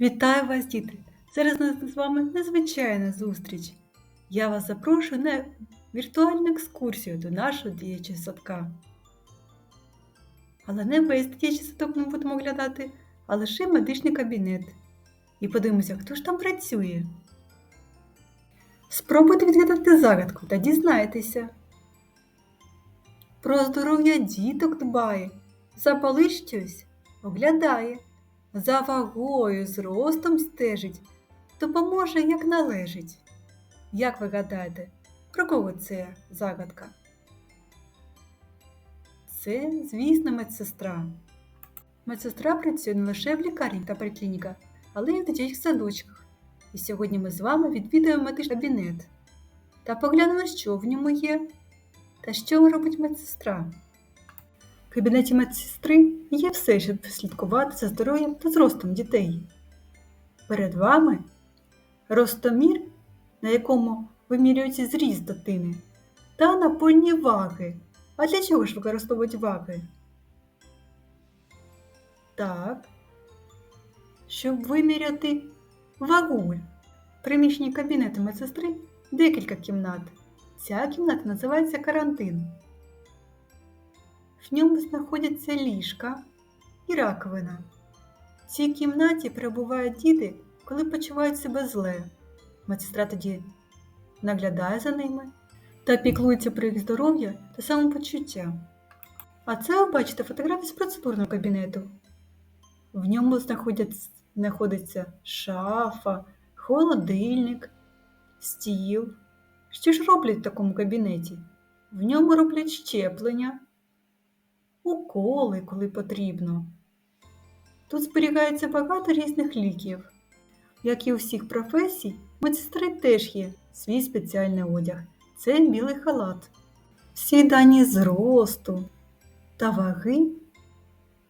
Вітаю вас, діти! Зараз у нас з вами незвичайна зустріч. Я вас запрошую на віртуальну екскурсію до нашого діячого садка. Але не весь діячий садок ми будемо оглядати, а лише медичний кабінет. І подивимося, хто ж там працює. Спробуйте відгадати загадку та дізнайтеся. Про здоров'я діток дбає, запалить щось, оглядає за вагою, зростом стежить, допоможе, як належить. Як ви гадаєте, про кого це загадка? Це, звісно, медсестра. Медсестра працює не лише в лікарні та поліклініках, але й в дитячих садочках. І сьогодні ми з вами відвідаємо медичний кабінет та поглянемо, що в ньому є та що робить медсестра. Кабінеті медсестри є все, щоб слідкувати за здоров'ям та зростом дітей. Перед вами ростомір, на якому вимірюється зріст дитини, та напольні ваги. А для чого ж використовують ваги? Так, щоб виміряти вагу. В приміщенні кабінету медсестри декілька кімнат. Ця кімната називається карантин. В ньому знаходяться ліжка і раковина. В цій кімнаті перебувають діти, коли почувають себе зле. Медсестра тоді наглядає за ними та піклується про їх здоров'я та самопочуття. А це ви бачите фотографії з процедурного кабінету. В ньому знаходиться шафа, холодильник, стіл. Що ж роблять в такому кабінеті? В ньому роблять щеплення уколи, коли потрібно. Тут зберігається багато різних ліків. Як і у всіх професій, медсестри теж є свій спеціальний одяг. Це білий халат. Всі дані зросту та ваги,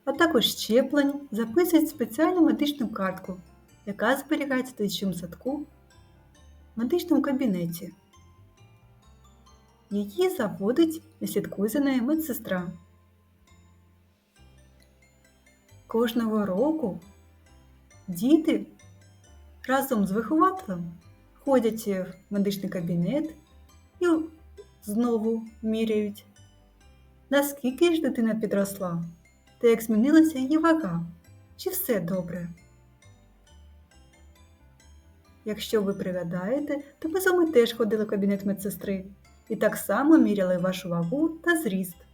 а також щеплень записують спеціальну медичну картку, яка зберігається в дитячому садку в медичному кабінеті. Її заводить і слідкує за нею медсестра. Кожного року діти разом з вихователем ходять в медичний кабінет і знову міряють, наскільки ж дитина підросла та як змінилася її вага, чи все добре. Якщо ви пригадаєте, то ми з вами теж ходили в кабінет медсестри і так само міряли вашу вагу та зріст.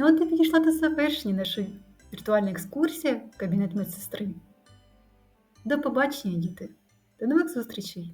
Ну от і підійшла до завершення нашої віртуальна екскурсія в кабінет медсестри. До побачення, діти! До нових зустрічей!